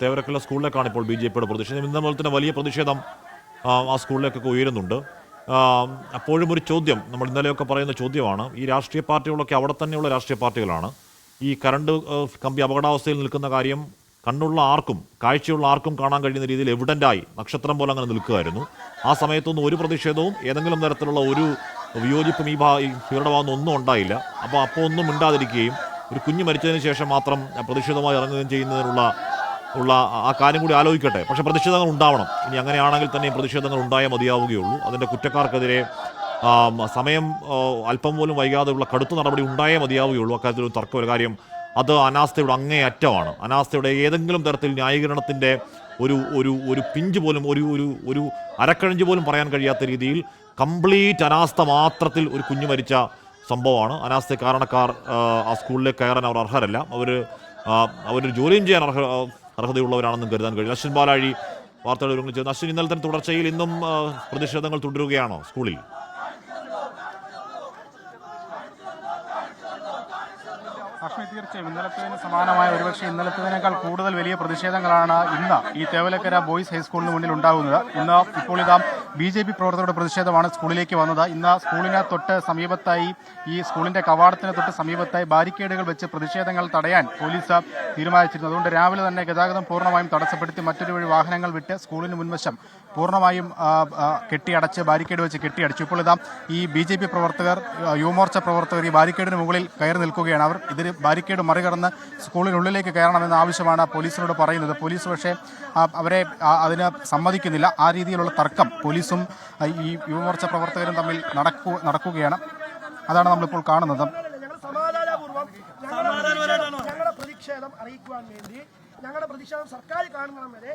തേവരക്കുള്ള സ്കൂളിലേക്കാണ് ഇപ്പോൾ B J പിയുടെ പ്രതിഷേധം. ഇന്ന പോലെ തന്നെ വലിയ പ്രതിഷേധം ആ, സ്കൂളിലേക്കൊക്കെ ഉയരുന്നുണ്ട്. അപ്പോഴും ഒരു ചോദ്യം നമ്മൾ ഇന്നലെയൊക്കെ പറയുന്ന ചോദ്യമാണ് ഈ രാഷ്ട്രീയ പാർട്ടികളൊക്കെ അവിടെ തന്നെയുള്ള രാഷ്ട്രീയ പാർട്ടികളാണ്. ഈ കറണ്ട് കമ്പി അപകടാവസ്ഥയിൽ നിൽക്കുന്ന കാര്യം കണ്ണുള്ള ആർക്കും കാഴ്ചയുള്ള ആർക്കും കാണാൻ കഴിയുന്ന രീതിയിൽ എവിഡന്റായി നക്ഷത്രം പോലെ അങ്ങനെ നിൽക്കുമായിരുന്നു. ആ സമയത്തൊന്നും ഒരു പ്രതിഷേധവും ഏതെങ്കിലും തരത്തിലുള്ള ഒരു വിയോജിപ്പും ഈ ഭാ ഇവരുടെ ഭാഗത്ത് ഒന്നും ഉണ്ടായില്ല. അപ്പോൾ അപ്പോൾ ഒന്നും മിണ്ടാതിരിക്കുകയും ഒരു കുഞ്ഞ് മരിച്ചതിന് ശേഷം മാത്രം പ്രതിഷേധമായി ഇറങ്ങുകയും ചെയ്യുന്നതിനുള്ള ഉള്ള ആ കാര്യം കൂടി ആലോചിക്കട്ടെ. പക്ഷേ പ്രതിഷേധങ്ങൾ ഉണ്ടാവണം. ഇനി അങ്ങനെയാണെങ്കിൽ തന്നെ പ്രതിഷേധങ്ങൾ ഉണ്ടായേ മതിയാവുകയുള്ളൂ. അതിന്റെ കുറ്റക്കാർക്കെതിരെ സമയം അല്പം പോലും വൈകാതെയുള്ള കടുത്ത നടപടി ഉണ്ടായേ മതിയാവുകയുള്ളൂ. അക്കാര്യത്തിൽ ഒരു തർക്കം ഒരു കാര്യം. അത് അനാസ്ഥയുടെ അങ്ങേ അറ്റമാണ് അനാസ്ഥയുടെ ഏതെങ്കിലും തരത്തിൽ ന്യായീകരണത്തിന്റെ ഒരു ഒരു ഒരു പിഞ്ച് പോലും ഒരു ഒരു ഒരു അരക്കഴഞ്ച് പോലും പറയാൻ കഴിയാത്ത രീതിയിൽ കംപ്ലീറ്റ് അനാസ്ഥ മാത്രത്തിൽ ഒരു കുഞ്ഞു മരിച്ച സംഭവമാണ്. അനാസ്ഥ കാരണക്കാർ ആ സ്കൂളിലേക്ക് കയറാൻ അവർ അർഹരല്ല. അവർ അവരൊരു ജോലിയും ചെയ്യാൻ അർഹ അർഹതയുള്ളവരാണെന്നും കരുതാൻ കഴിയും അശ്വിൻ ബാലാഴി വാർത്തകൾ ഒരുമിച്ച് അശ്വിൻ ഇന്നലെ തന്നെ തുടർച്ചയിൽ ഇന്നും പ്രതിഷേധങ്ങൾ തുടരുകയാണോ സ്കൂളിൽ? ലക്ഷ്മി തീർച്ചയായും. ഇന്നലത്തേതിന് സമാനമായ ഒരുപക്ഷെ ഇന്നലത്തേതിനേക്കാൾ കൂടുതൽ വലിയ പ്രതിഷേധങ്ങളാണ് ഇന്ന് ഈ തേവലക്കര ബോയ്സ് ഹൈസ്കൂളിന് മുന്നിൽ ഉണ്ടാകുന്നത്. ഇന്ന് ഇപ്പോൾ ഇതാ ബി ജെ പി പ്രവർത്തകരുടെ പ്രതിഷേധമാണ് സ്കൂളിലേക്ക് വന്നത്. ഇന്ന് സ്കൂളിന് തൊട്ട് സമീപത്തായി ഈ സ്കൂളിന്റെ കവാടത്തിന് തൊട്ട് സമീപത്തായി ബാരിക്കേഡുകൾ വെച്ച് പ്രതിഷേധങ്ങൾ തടയാൻ പോലീസ് തീരുമാനിച്ചിരുന്നു. അതുകൊണ്ട് രാവിലെ തന്നെ ഗതാഗതം പൂർണമായും തടസ്സപ്പെടുത്തി മറ്റൊരു വഴി വാഹനങ്ങൾ വിട്ട് സ്കൂളിന് മുൻവശം പൂർണമായും കെട്ടിയടച്ച് ബാരിക്കേഡ് വെച്ച് കെട്ടിയടച്ചു. ഇപ്പോൾ ഇതാ ഈ ബി ജെ പി പ്രവർത്തകർ യുവമോർച്ച പ്രവർത്തകർ ഈ ബാരിക്കേഡിന് മുകളിൽ കയറി നിൽക്കുകയാണ്. അവർ ഇതിന് ബാരിക്കേഡ് മറികടന്ന് സ്കൂളിനുള്ളിലേക്ക് കയറണമെന്ന ആവശ്യമാണ് പോലീസിനോട് പറയുന്നത്. പോലീസ് പക്ഷേ അവരെ അതിന് സമ്മതിക്കുന്നില്ല. ആ രീതിയിലുള്ള തർക്കം പോലീസും ആ, ഈ യുവമോർച്ച പ്രവർത്തകരും തമ്മിൽ നടക്കു നടക്കുകയാണ്. അതാണ് നമ്മളിപ്പോൾ കാണുന്നത്. ഞങ്ങളുടെ ഞങ്ങളുടെ പ്രതിഷേധം അറിയിക്കുവാൻ വേണ്ടി ഞങ്ങളുടെ പ്രതിഷേധം സർക്കാർ വരെ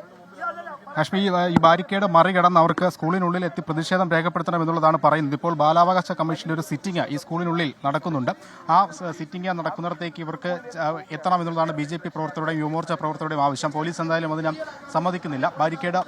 കാശ്മീർ ഈ, ബാരിക്കേഡ് മറികടന്ന് അവർക്ക് സ്കൂളിനുള്ളിൽ എത്തി പ്രതിഷേധം രേഖപ്പെടുത്തണം എന്നുള്ളതാണ് പറയുന്നത്. ഇപ്പോൾ ബാലാവകാശ കമ്മീഷന്റെ ഒരു സിറ്റിംഗ് ഈ സ്കൂളിനുള്ളിൽ നടക്കുന്നുണ്ട്. ആ സിറ്റിംഗ് നടക്കുന്നിടത്തേക്ക് ഇവർക്ക് എത്തണം എന്നുള്ളതാണ് ബി ജെ പി പ്രവർത്തകരുടെയും യുവമോർച്ച പ്രവർത്തകരുടെയും ആവശ്യം. പോലീസ് എന്തായാലും അതിന് സമ്മതിക്കുന്നില്ല. ബാരിക്കേഡ്